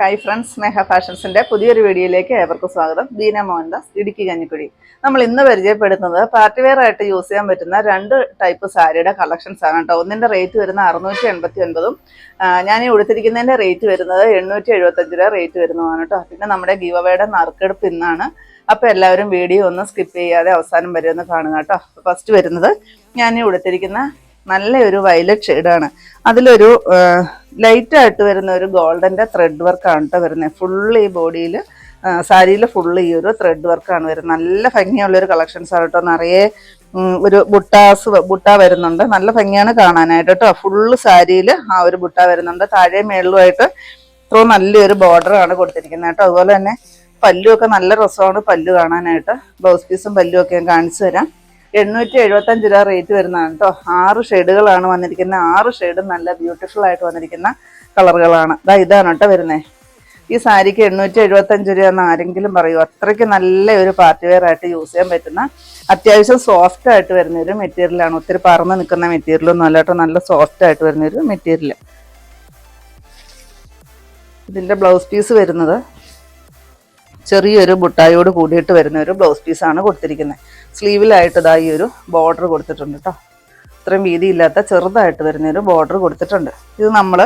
Hi friends സ്നേഹ ഫാഷൻസിന്റെ പുതിയൊരു വീഡിയോയിലേക്ക് ഏവർക്കും സ്വാഗതം. ബീന മോഹൻദാസ് ഇടുക്കി കഞ്ഞിക്കുഴി നമ്മൾ ഇന്ന് പരിചയപ്പെടുത്തുന്നത് പാർട്ടി വെയർ ആയിട്ട് യൂസ് ചെയ്യാൻ പറ്റുന്ന രണ്ട് ടൈപ്പ് സാരിയുടെ കളക്ഷൻസ് ആണ് കേട്ടോ. ഒന്നിന്റെ റേറ്റ് വരുന്ന അറുന്നൂറ്റി എൺപത്തി ഒൻപതും ഞാൻ ഈ ഉടുത്തിരിക്കുന്നതിന്റെ റേറ്റ് വരുന്നത് എണ്ണൂറ്റി എഴുപത്തഞ്ച് രൂപ റേറ്റ് വരുന്നതാണ് കേട്ടോ. പിന്നെ നമ്മുടെ ഗീവവയുടെ നറുക്കെടുപ്പ് ഇന്നാണ്. അപ്പോൾ എല്ലാവരും വീഡിയോ ഒന്ന് സ്കിപ്പ് ചെയ്യാതെ അവസാനം വരെ ഒന്ന് കാണുക കേട്ടോ. ഫസ്റ്റ് വരുന്നത് ഞാൻ ഈ ഉടുത്തിരിക്കുന്ന നല്ലൊരു വയലറ്റ് ഷെയ്ഡാണ് അതിലൊരു ലൈറ്റ് ആയിട്ട് വരുന്ന ഒരു ഗോൾഡന്റെ ത്രെഡ് വർക്കാണ് കേട്ടോ വരുന്നത്. ഫുള്ള് ഈ ബോഡിയിൽ സാരിയിൽ ഫുള്ള് ഈ ഒരു ത്രെഡ് വർക്കാണ് വരുന്നത്. നല്ല ഭംഗിയുള്ള ഒരു കളക്ഷൻസ് ആണ് കേട്ടോ നിറയെ ഒരു ബുട്ടാസ് ബുട്ട വരുന്നുണ്ട്. നല്ല ഭംഗിയാണ് കാണാനായിട്ട് കേട്ടോ ഫുള്ള് സാരിയിൽ ആ ഒരു ബുട്ട വരുന്നുണ്ട്. താഴെ മേളിലുമായിട്ട് ഇത്രയും നല്ലൊരു ബോർഡർ ആണ് കൊടുത്തിരിക്കുന്നത് കേട്ടോ അതുപോലെ തന്നെ പല്ലുമൊക്കെ നല്ല രസമാണ് പല്ലു കാണാനായിട്ട്. ബ്ലൗസ് പീസും പല്ലുമൊക്കെ ഞാൻ കാണിച്ചു തരാം. എണ്ണൂറ്റി എഴുപത്തഞ്ച് രൂപ റേറ്റ് വരുന്നതാണ് കേട്ടോ ആറ് ഷെയ്ഡുകളാണ് വന്നിരിക്കുന്നത് ആറ് ഷെയ്ഡും നല്ല ബ്യൂട്ടിഫുൾ ആയിട്ട് വന്നിരിക്കുന്ന കളറുകളാണ് ഇതാ ഇതാണ് കേട്ടോ വരുന്നത് ഈ സാരിക്ക് എണ്ണൂറ്റി എഴുപത്തഞ്ച് രൂപ എന്ന് ആരെങ്കിലും പറയൂ? അത്രയ്ക്ക് നല്ല ഒരു പാർട്ടി വെയർ ആയിട്ട് യൂസ് ചെയ്യാൻ പറ്റുന്ന അത്യാവശ്യം സോഫ്റ്റ് ആയിട്ട് വരുന്ന ഒരു മെറ്റീരിയലാണ് ഒത്തിരി പറന്ന് നിൽക്കുന്ന മെറ്റീരിയലൊന്നും അല്ല കേട്ടോ നല്ല സോഫ്റ്റ് ആയിട്ട് വരുന്ന ഒരു മെറ്റീരിയൽ ഇതിന്റെ ബ്ലൗസ് പീസ് വരുന്നത് ചെറിയൊരു മുട്ടായോട് കൂടിയിട്ട് വരുന്ന ഒരു ബ്ലൗസ് പീസാണ് കൊടുത്തിരിക്കുന്നത്. സ്ലീവിലായിട്ട് ഇതാ ഈ ഒരു ബോർഡർ കൊടുത്തിട്ടുണ്ട് കേട്ടോ ഇത്രയും വീതിയില്ലാത്ത ചെറുതായിട്ട് വരുന്ന ഒരു ബോർഡർ കൊടുത്തിട്ടുണ്ട്. ഇത് നമ്മൾ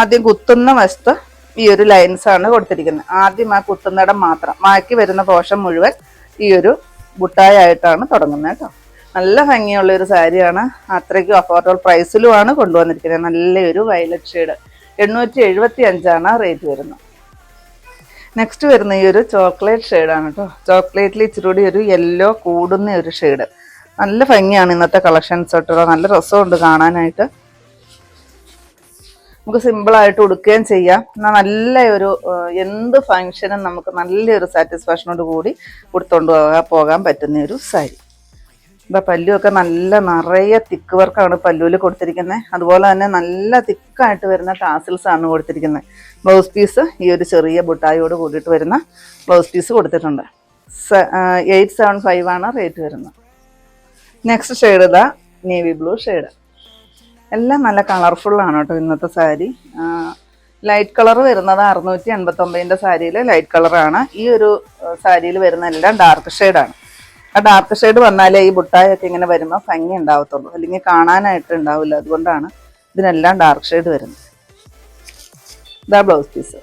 ആദ്യം കുത്തുന്ന വശത്ത് ഈ ഒരു ലൈൻസാണ് കൊടുത്തിരിക്കുന്നത്. ആദ്യം ആ കുത്തുന്നിടം മാത്രം. മാക്കി വരുന്ന പോഷൻ മുഴുവൻ ഈ ഒരു ബുട്ടായായിട്ടാണ് തുടങ്ങുന്നത് കേട്ടോ നല്ല ഭംഗിയുള്ള ഒരു സാരിയാണ്. അത്രയ്ക്കും അഫോർഡബിൾ പ്രൈസിലുമാണ് കൊണ്ടുവന്നിരിക്കുന്നത്. നല്ലൊരു വയലറ്റ് ഷെയ്ഡ് എണ്ണൂറ്റി എഴുപത്തി അഞ്ചാണ് റേറ്റ് വരുന്നത്. നെക്സ്റ്റ് വരുന്ന ഈ ഒരു ചോക്ലേറ്റ് ഷെയ്ഡാണ് കേട്ടോ ചോക്ലേറ്റിൽ ഇച്ചിരി കൂടി ഒരു യെല്ലോ കൂടുന്ന ഒരു ഷെയ്ഡ് നല്ല ഭംഗിയാണ് ഇന്നത്തെ കളക്ഷൻസ് കേട്ടോ നല്ല രസമുണ്ട് കാണാനായിട്ട്. നമുക്ക് സിമ്പിളായിട്ട് ഉടുക്കുകയും ചെയ്യാം. എന്നാൽ നല്ല ഒരു എന്ത് ഫങ്ഷനും നമുക്ക് നല്ലൊരു സാറ്റിസ്ഫാക്ഷനോട് കൂടി കൊടുത്തോണ്ട് പോകാൻ പോകാൻ പറ്റുന്ന ഒരു സാരി ഇതാ പല്ലുമൊക്കെ നല്ല നിറയെ തിക്ക് വർക്കാണ് പല്ലുവിൽ കൊടുത്തിരിക്കുന്നത് അതുപോലെ തന്നെ നല്ല തിക്കായിട്ട് വരുന്ന ടാസിൽസ് ആണ് കൊടുത്തിരിക്കുന്നത് ബ്ലൗസ് പീസ് ഈ ഒരു ചെറിയ ബുട്ടായോട് കൂടിയിട്ട് വരുന്ന ബ്ലൗസ് പീസ് കൊടുത്തിട്ടുണ്ട്. എയ്റ്റ് സെവൻ ഫൈവ് ആണ് റേറ്റ് വരുന്നത് നെക്സ്റ്റ് ഷെയ്ഡ് ഇതാ നേവി ബ്ലൂ ഷെയ്ഡ് എല്ലാം നല്ല കളർഫുള്ളാണ് കേട്ടോ ഇന്നത്തെ സാരി. ലൈറ്റ് കളർ വരുന്നത് അറുന്നൂറ്റി എൺപത്തൊമ്പതിന്റെ സാരിയിൽ ലൈറ്റ് കളറാണ് ഈ ഒരു സാരിയിൽ വരുന്ന എല്ലാം ഡാർക്ക് ഷെയ്ഡാണ് ആ ഡാർക്ക് ഷെയ്ഡ് വന്നാലേ ഈ ബുട്ടായൊക്കെ ഇങ്ങനെ വരുമ്പോൾ ഭംഗി ഉണ്ടാവത്തുള്ളൂ. അല്ലെങ്കിൽ കാണാനായിട്ട് ഉണ്ടാവില്ല. അതുകൊണ്ടാണ് ഇതിനെല്ലാം ഡാർക്ക് ഷെയ്ഡ് വരുന്നത്. ഇതാ ബ്ലൗസ് പീസ്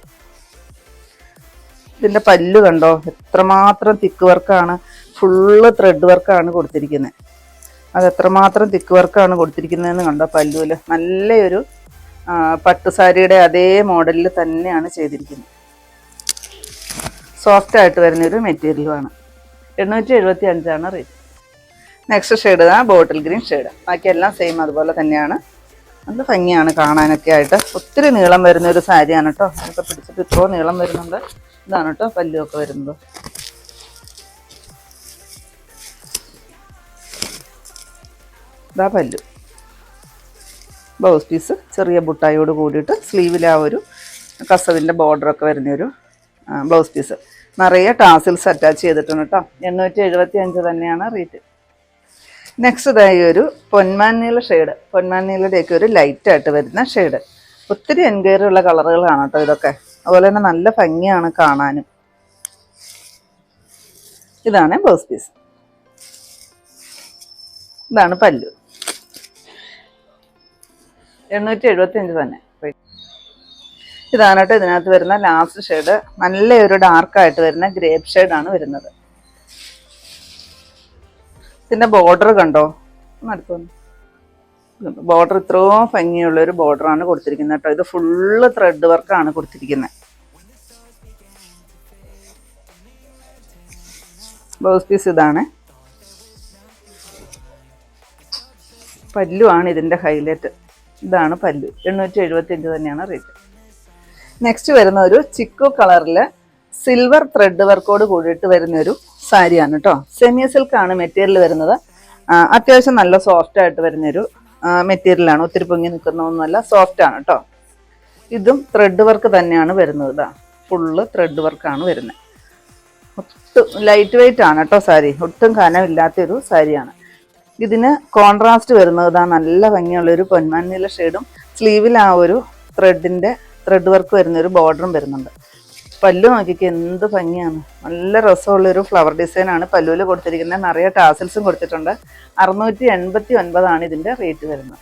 ഇതിന്റെ പല്ല് കണ്ടോ? എത്രമാത്രം തിക്ക് വർക്കാണ് ഫുള്ള് ത്രെഡ് വർക്കാണ് കൊടുത്തിരിക്കുന്നത്. അത് എത്രമാത്രം തിക്ക് വർക്കാണ് കൊടുത്തിരിക്കുന്നതെന്ന് കണ്ടോ? പല്ലുവിൽ നല്ലൊരു പട്ടുസാരിയുടെ അതേ മോഡലിൽ തന്നെയാണ് ചെയ്തിരിക്കുന്നത്. സോഫ്റ്റ് ആയിട്ട് വരുന്നൊരു മെറ്റീരിയലുമാണ് എണ്ണൂറ്റി എഴുപത്തി അഞ്ചാണ് റേറ്റ് നെക്സ്റ്റ് ഷെയ്ഡ് ആ ബോട്ടിൽ ഗ്രീൻ ഷെയ്ഡ് ബാക്കിയെല്ലാം സെയിം അതുപോലെ തന്നെയാണ്. നല്ല ഭംഗിയാണ് കാണാനൊക്കെ ആയിട്ട്. ഒത്തിരി നീളം വരുന്ന ഒരു സാരിയാണ് കേട്ടോ അതൊക്കെ പിടിച്ചിട്ട് ഇത്രയും നീളം വരുന്നുണ്ട്. ഇതാണ് കേട്ടോ പല്ലുമൊക്കെ വരുന്നത്. ഇതാ പല്ലു. ബ്ലൗസ് പീസ് ചെറിയ ബുട്ടായോട് കൂടിയിട്ട് സ്ലീവിൽ ആ ഒരു കസവിന്റെ ബോർഡറൊക്കെ വരുന്ന ഒരു ബ്ലൗസ് പീസ്. നിറയെ ടാസിൽസ് അറ്റാച്ച് ചെയ്തിട്ടുണ്ട് കേട്ടോ എണ്ണൂറ്റി എഴുപത്തി അഞ്ച് തന്നെയാണ് റേറ്റ് നെക്സ്റ്റ് ഇതായി ഒരു പൊന്മാനീല ഷെയ്ഡ് പൊന്മാനീലയുടെയൊക്കെ ഒരു ലൈറ്റായിട്ട് വരുന്ന ഷെയ്ഡ് ഒത്തിരി എൻക്വയറി ഉള്ള കളറുകളാണ് കേട്ടോ ഇതൊക്കെ. അതുപോലെ തന്നെ നല്ല ഭംഗിയാണ് കാണാനും. ഇതാണ് ബ്ലൗസ് പീസ്. ഇതാണ് പല്ലു. എണ്ണൂറ്റി എഴുപത്തി അഞ്ച് തന്നെ. ഇതാണ് ഇതിനകത്ത് വരുന്ന ലാസ്റ്റ് ഷെയ്ഡ് നല്ലൊരു ഡാർക്കായിട്ട് വരുന്ന ഗ്രേപ്പ് ആണ് വരുന്നത്. ഇതിന്റെ ബോർഡർ കണ്ടോ? ബോർഡർ ഇത്രയും ഭംഗിയുള്ള ഒരു ബോർഡറാണ് കൊടുത്തിരിക്കുന്നത് കേട്ടോ. ഇത് ഫുള്ള് ത്രെഡ് വർക്കാണ് കൊടുത്തിരിക്കുന്നത് ബ്ലൗസ് പീസ് ഇതാണ്. പല്ലുവാണ് ഇതിന്റെ ഹൈലൈറ്റ് ഇതാണ് പല്ലു. എണ്ണൂറ്റി എഴുപത്തി തന്നെയാണ് റേറ്റ് നെക്സ്റ്റ് വരുന്ന ഒരു ചിക്കു കളറിൽ സിൽവർ ത്രെഡ് വർക്കോട് കൂടിയിട്ട് വരുന്ന ഒരു സാരിയാണ് കേട്ടോ സെമി സിൽക്ക് ആണ് മെറ്റീരിയൽ വരുന്നത്. അത്യാവശ്യം നല്ല സോഫ്റ്റ് ആയിട്ട് വരുന്നൊരു മെറ്റീരിയലാണ് ഒത്തിരി പൊങ്ങി നിൽക്കുന്നതൊന്നുമല്ല സോഫ്റ്റ് ആണ് കേട്ടോ ഇതും ത്രെഡ് വർക്ക് തന്നെയാണ് വരുന്നത് ഇതാ ഫുള്ള് ത്രെഡ് വർക്കാണ് വരുന്നത്. ഒട്ടും ലൈറ്റ് വെയിറ്റ് ആണ് കേട്ടോ സാരി. ഒട്ടും കനമില്ലാത്തൊരു സാരിയാണ്. ഇതിന് കോൺട്രാസ്റ്റ് വരുന്നത് ഇതാ നല്ല ഭംഗിയുള്ളൊരു പൊന്മാൻ നീല ഷെയ്ഡും സ്ലീവിൽ ആ ഒരു ത്രെഡിന്റെ ത്രെഡ് വർക്ക് വരുന്ന ഒരു ബോർഡറും വരുന്നുണ്ട്. പല്ലു നോക്കിക്ക് എന്ത് ഭംഗിയാണ്. നല്ല രസമുള്ളൊരു ഫ്ലവർ ഡിസൈനാണ് പല്ലുവിൽ കൊടുത്തിരിക്കുന്നത്. നിറയെ ടാസിൽസും കൊടുത്തിട്ടുണ്ട്. അറുന്നൂറ്റി എൺപത്തി ഒൻപതാണ് ഇതിന്റെ റേറ്റ് വരുന്നത്.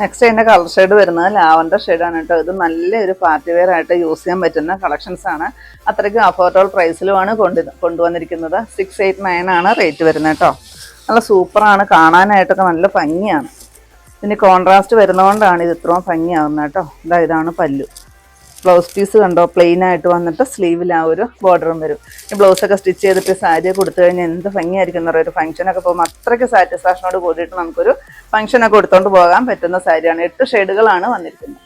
നെക്സ്റ്റ് അതിന്റെ കളർ ഷെയ്ഡ് വരുന്നത് ലാവൻഡർ ഷെയ്ഡാണ് കേട്ടോ. ഇത് നല്ലൊരു പാർട്ടി വെയർ ആയിട്ട് യൂസ് ചെയ്യാൻ പറ്റുന്ന കളക്ഷൻസ് ആണ്. അത്രയ്ക്കും അഫോർഡബിൾ പ്രൈസിലുമാണ് കൊണ്ട് കൊണ്ടുവന്നിരിക്കുന്നത്. സിക്സ് എയ്റ്റ് നയൻ ആണ് റേറ്റ് വരുന്നത് കേട്ടോ. നല്ല സൂപ്പറാണ് കാണാനായിട്ടൊക്കെ നല്ല ഭംഗിയാണ്. ഇതിന് കോൺട്രാസ്റ്റ് വരുന്നതുകൊണ്ടാണ് ഇത് ഇത്രയും ഭംഗിയാവുന്നത് കേട്ടോ. ഇതാ ഇതാണ് പല്ലു. ബ്ലൗസ് പീസ് കണ്ടോ? പ്ലെയിൻ ആയിട്ട് വന്നിട്ട് സ്ലീവിൽ ആ ഒരു ബോർഡറും വരും. ഈ ബ്ലൗസ് ഒക്കെ സ്റ്റിച്ച് ചെയ്തിട്ട് സാരി കൊടുത്തു കഴിഞ്ഞാൽ എന്ത് ഭംഗിയായിരിക്കും എന്ന് പറയുക ഒരു ഫംഗ്ഷനൊക്കെ പോകുമ്പോൾ അത്രയ്ക്ക് സാറ്റിസ്ഫാക്ഷനോട് കൂടിയിട്ട് നമുക്കൊരു ഫംഗ്ഷനൊക്കെ കൊടുത്തോണ്ട് പോകാൻ പറ്റുന്ന സാരിയാണ്. എട്ട് ഷെയ്ഡുകളാണ് വന്നിരിക്കുന്നത്.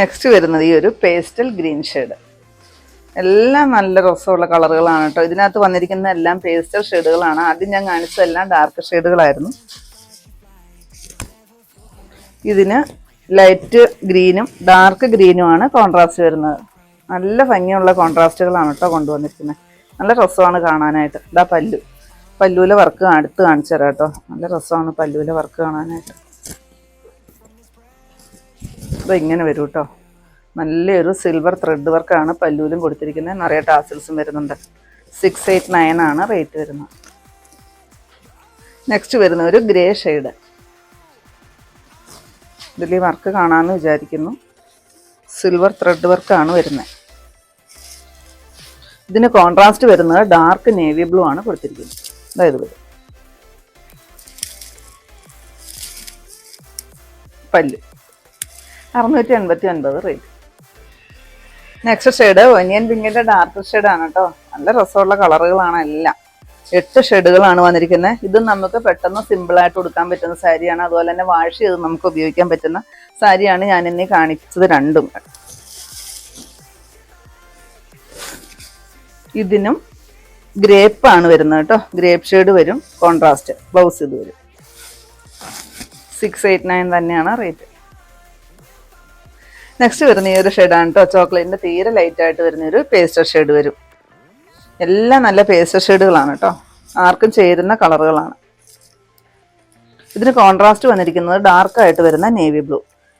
നെക്സ്റ്റ് വരുന്നത് ഈ ഒരു പേസ്റ്റൽ ഗ്രീൻ ഷെയ്ഡ് എല്ലാം നല്ല രസമുള്ള കളറുകളാണ് കേട്ടോ. ഇതിനകത്ത് വന്നിരിക്കുന്ന എല്ലാം പേസ്റ്റൽ ഷെയ്ഡുകളാണ് ആദ്യം ഞാൻ കാണിച്ചതെല്ലാം ഡാർക്ക് ഷെയ്ഡുകളായിരുന്നു ഇതിന് ലൈറ്റ് ഗ്രീനും ഡാർക്ക് ഗ്രീനുമാണ് കോൺട്രാസ്റ്റ് വരുന്നത്. നല്ല ഭംഗിയുള്ള കോൺട്രാസ്റ്റുകളാണ് കേട്ടോ കൊണ്ടുവന്നിരിക്കുന്നത്. നല്ല രസമാണ് കാണാനായിട്ട്. ഇതാ പല്ലു. പല്ലുവിലെ വർക്ക് അടുത്ത് കാണിച്ചു തരാം കേട്ടോ നല്ല രസമാണ് പല്ലുവിലെ വർക്ക് കാണാനായിട്ട്. ഇത് ഇങ്ങനെ വരും കേട്ടോ നല്ലൊരു സിൽവർ ത്രെഡ് വർക്കാണ് പല്ലുവിലും കൊടുത്തിരിക്കുന്നത്. നിറയെ ടാസിൽസും വരുന്നുണ്ട്. സിക്സ് എയ്റ്റ് നയൻ ആണ് റേറ്റ് വരുന്നത്. നെക്സ്റ്റ് വരുന്ന ഒരു ഗ്രേ ഷെയ്ഡ് ഇതിൽ വർക്ക് കാണാമെന്ന് വിചാരിക്കുന്നു. സിൽവർ ത്രെഡ് വർക്കാണ് വരുന്നത്. ഇതിന് കോൺട്രാസ്റ്റ് വരുന്നത് ഡാർക്ക് നേവി ബ്ലൂ ആണ് കൊടുത്തിരിക്കുന്നത്. അതായത് വരും. പല്ല്. അറുന്നൂറ്റി എൺപത്തി ഒൻപത് റേറ്റ് നെക്സ്റ്റ് ഷെയ്ഡ് ഒനിയൻ പിങ്കിന്റെ ഡാർക്ക് ഷെയ്ഡ് ആണ് കേട്ടോ. നല്ല രസമുള്ള കളറുകളാണ് എല്ലാം. എട്ട് ഷെഡുകളാണ് വന്നിരിക്കുന്നത് ഇത് നമുക്ക് പെട്ടെന്ന് സിമ്പിൾ ആയിട്ട് കൊടുക്കാൻ പറ്റുന്ന സാരിയാണ്. അതുപോലെ തന്നെ വാഷ് ചെയ്ത് നമുക്ക് ഉപയോഗിക്കാൻ പറ്റുന്ന സാരിയാണ് ഞാൻ ഇനി കാണിച്ചത് രണ്ടും. ഇതിനും ഗ്രേപ്പ് ആണ് വരുന്നത് കേട്ടോ. ഗ്രേപ്പ് ഷെയ്ഡ് വരും കോൺട്രാസ്റ്റ് ബ്ലൗസ് ഇത് വരും. സിക്സ് എയ്റ്റ് നയൻ തന്നെയാണ് റേറ്റ് നെക്സ്റ്റ് വരുന്ന ഈ ഒരു ഷെയ്ഡാണ് കേട്ടോ. ചോക്ലേറ്റിന്റെ തീരെ ലൈറ്റ് ആയിട്ട് വരുന്ന ഒരു പേസ്റ്റർ ഷെയ്ഡ് വരും. എല്ലാം നല്ല പേസ്റ്റർ ഷെയ്ഡുകളാണ് കേട്ടോ. ആർക്കും ചേരുന്ന കളറുകളാണ്. ഇതിന് കോൺട്രാസ്റ്റ് വന്നിരിക്കുന്നത് ഡാർക്കായിട്ട് വരുന്ന നേവി ബ്ലൂ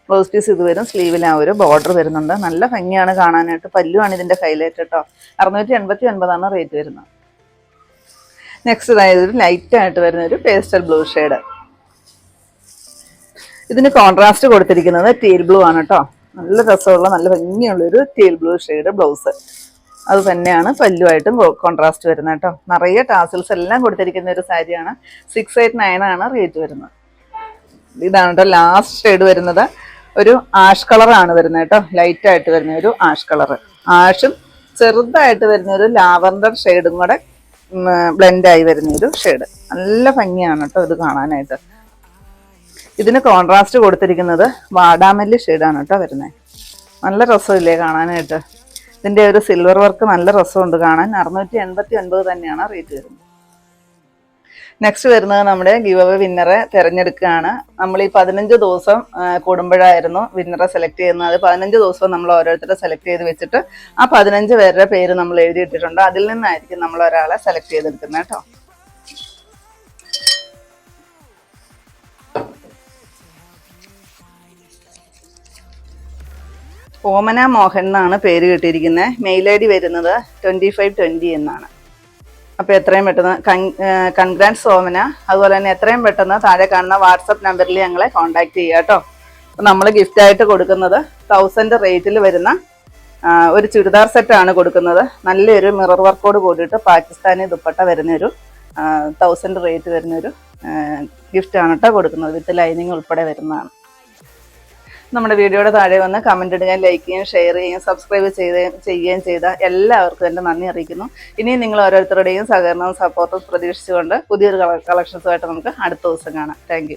ബ്ലൗസ് പീസ് ഇത് വരും സ്ലീവിൽ ആ ഒരു ബോർഡർ വരുന്നുണ്ട്. നല്ല ഭംഗിയാണ് കാണാനായിട്ട്. പല്ലുവാണ് ഇതിന്റെ ഹൈലൈറ്റ് കേട്ടോ. അറുന്നൂറ്റി എൺപത്തി ഒൻപതാണ് റേറ്റ് വരുന്നത്. നെക്സ്റ്റ് അതായത് ഒരു ലൈറ്റ് ആയിട്ട് വരുന്ന ഒരു പേസ്റ്റൽ ബ്ലൂ ഷെയ്ഡ് ഇതിന് കോൺട്രാസ്റ്റ് കൊടുത്തിരിക്കുന്നത് ടീൽ ബ്ലൂ ആണ് കേട്ടോ. നല്ല രസമുള്ള നല്ല ഭംഗിയുള്ളൊരു ടീൽ ബ്ലൂ ഷെയ്ഡ് ബ്ലൗസ് അത് തന്നെയാണ് പല്ലുമായിട്ടും കോൺട്രാസ്റ്റ് വരുന്നത് കേട്ടോ. നിറയെ ടാസിൽസ് എല്ലാം കൊടുത്തിരിക്കുന്ന ഒരു സാരിയാണ്. സിക്സ് എയ്റ്റ് നയൻ ആണ് റേറ്റ് വരുന്നത്. ഇതാണ് കേട്ടോ ലാസ്റ്റ് ഷെയ്ഡ് വരുന്നത്. ഒരു ആഷ് കളറാണ് വരുന്നത് കേട്ടോ. ലൈറ്റ് ആയിട്ട് വരുന്ന ഒരു ആഷ് കളർ ആഷും ചെറുതായിട്ട് വരുന്ന ഒരു ലാവൻഡർ ഷെയ്ഡും കൂടെ ബ്ലെൻഡായി വരുന്ന ഒരു ഷെയ്ഡ് നല്ല ഭംഗിയാണ് കേട്ടോ ഇത് കാണാനായിട്ട്. ഇതിന് കോൺട്രാസ്റ്റ് കൊടുത്തിരിക്കുന്നത് വാടാമല്ലി ഷെയ്ഡാണ് കേട്ടോ വരുന്നത്. നല്ല രസമില്ലേ കാണാനായിട്ട്. ഇതിന്റെ ഒരു സിൽവർ വർക്ക് നല്ല രസമുണ്ട്. കാണാൻ അറുന്നൂറ്റി എൺപത്തി ഒൻപത് തന്നെയാണ് റേറ്റ് വരുന്നത്. നെക്സ്റ്റ് വരുന്നത് നമ്മുടെ ഗിവ് അവേ വിന്നറെ തിരഞ്ഞെടുക്കുകയാണ്. നമ്മൾ ഈ പതിനഞ്ച് ദിവസം കൂടുമ്പോഴായിരുന്നു വിന്നറെ സെലക്ട് ചെയ്യുന്നത്. അത് പതിനഞ്ച് ദിവസം നമ്മൾ ഓരോരുത്തരെ സെലക്ട് ചെയ്ത് വെച്ചിട്ട് ആ പതിനഞ്ച് പേരുടെ പേര് നമ്മൾ എഴുതിയിട്ടിട്ടുണ്ട്. അതിൽ നിന്നായിരിക്കും നമ്മൾ ഒരാളെ സെലക്ട് ചെയ്തെടുക്കുന്നത് കേട്ടോ. ഓമന മോഹൻ എന്നാണ് പേര് കിട്ടിയിരിക്കുന്നത് മെയിൽ ഐ ഡി വരുന്നത് ട്വന്റി ഫൈവ് ട്വന്റി എന്നാണ്. അപ്പോൾ എത്രയും പെട്ടെന്ന് കൺഗ്രാൻസ് ഓമന. അതുപോലെ തന്നെ എത്രയും പെട്ടെന്ന് താഴെ കാണുന്ന വാട്സപ്പ് നമ്പറിൽ ഞങ്ങളെ കോൺടാക്ട് ചെയ്യുക കേട്ടോ. നമ്മൾ ഗിഫ്റ്റ് ആയിട്ട് കൊടുക്കുന്നത് തൗസൻഡ് റേറ്റിൽ വരുന്ന ഒരു ചുരിദാർ സെറ്റാണ് കൊടുക്കുന്നത്. നല്ലൊരു മിറർ വർക്കോട് കൂടിയിട്ട് പാകിസ്ഥാനി ദുപ്പട്ട വരുന്നൊരു തൗസൻഡ് റേറ്റ് വരുന്നൊരു ഗിഫ്റ്റാണ് കേട്ടോ കൊടുക്കുന്നത്. വിത്ത് ലൈനിങ് ഉൾപ്പെടെ വരുന്നതാണ്. നമ്മുടെ വീഡിയോയുടെ താഴെ വന്ന് കമന്റ് ഇടുകയും ലൈക്ക് ചെയ്യുകയും ഷെയർ ചെയ്യുകയും സബ്സ്ക്രൈബ് ചെയ്യുകയും ചെയ്യുകയും ചെയ്ത എല്ലാവർക്കും എന്റെ നന്ദി അറിയിക്കുന്നു. ഇനിയും നിങ്ങൾ ഓരോരുത്തരുടെയും സഹകരണവും സപ്പോർട്ടും പ്രതീക്ഷിച്ചുകൊണ്ട് പുതിയൊരു കളക്ഷൻസുമായിട്ട് നമുക്ക് അടുത്ത ദിവസം കാണാം. താങ്ക്